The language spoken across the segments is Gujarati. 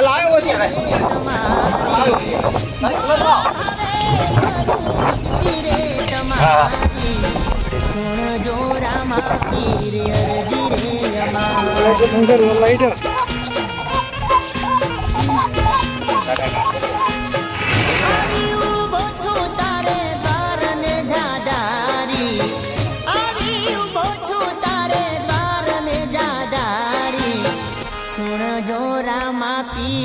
来，我点来。啊。લાઈટર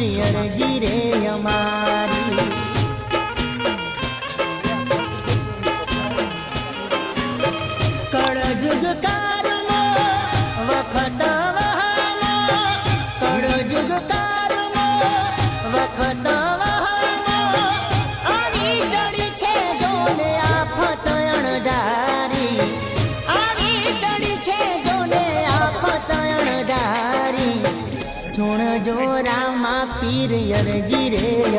ಹಿರಿಯರಿಗೆ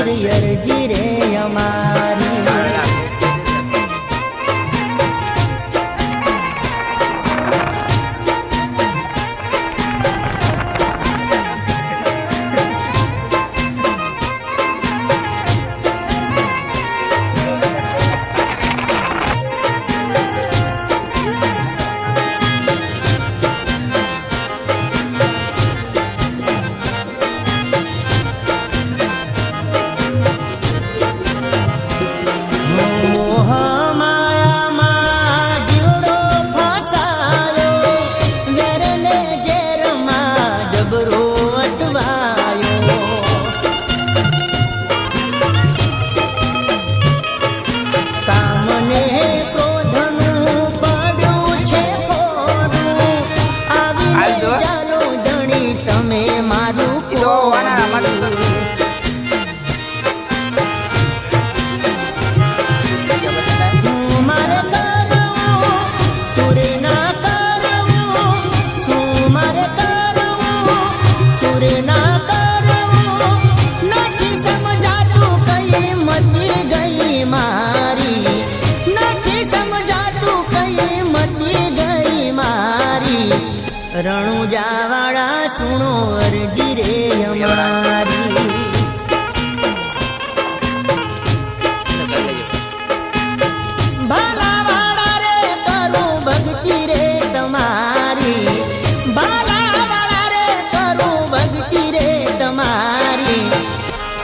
અરજી રે અમારી.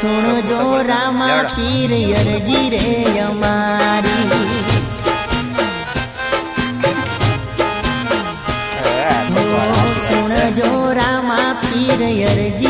સુણજો રામા પીર અરજી રે અમારી સુણજો રામા પીર અરજી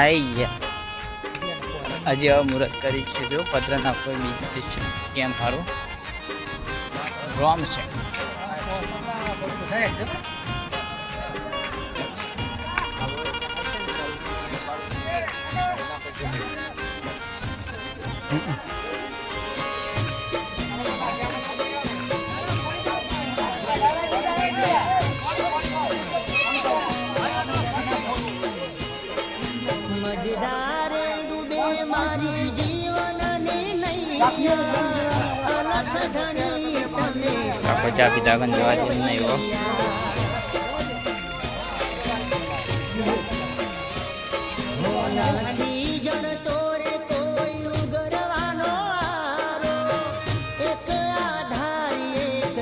આઈ ગયા. આજે હવે મુહૂર્ત કરી છે જો પત્ર નાખો બીજી છે, કેમ સારું રોમ છે. Mm-mm. આપણે ચા પીતા આગળ જવા દે નહીં હો.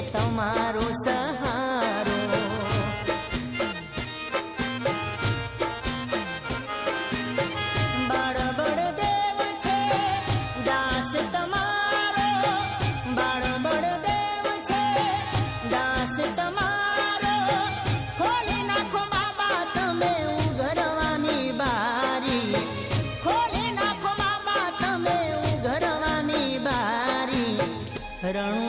તમારા.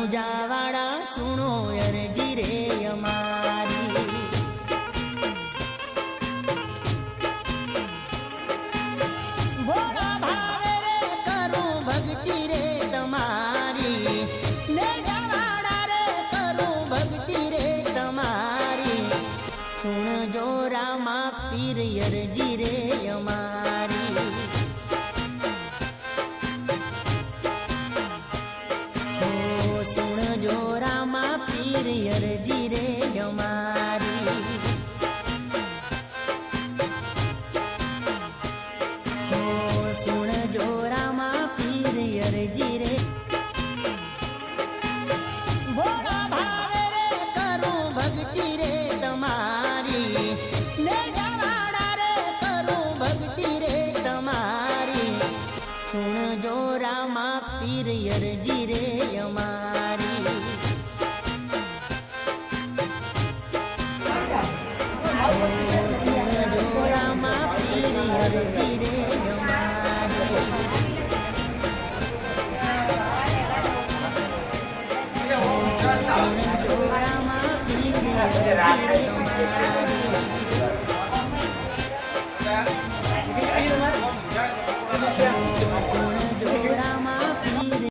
મોજાવાળા સુણો અરજી રે અમારી. ભોળા ભાવે રે, કરું ભક્તિ રે તમારી. ને જવાડા રે જો રામા પીર અરજી મારી અરજી રે 我给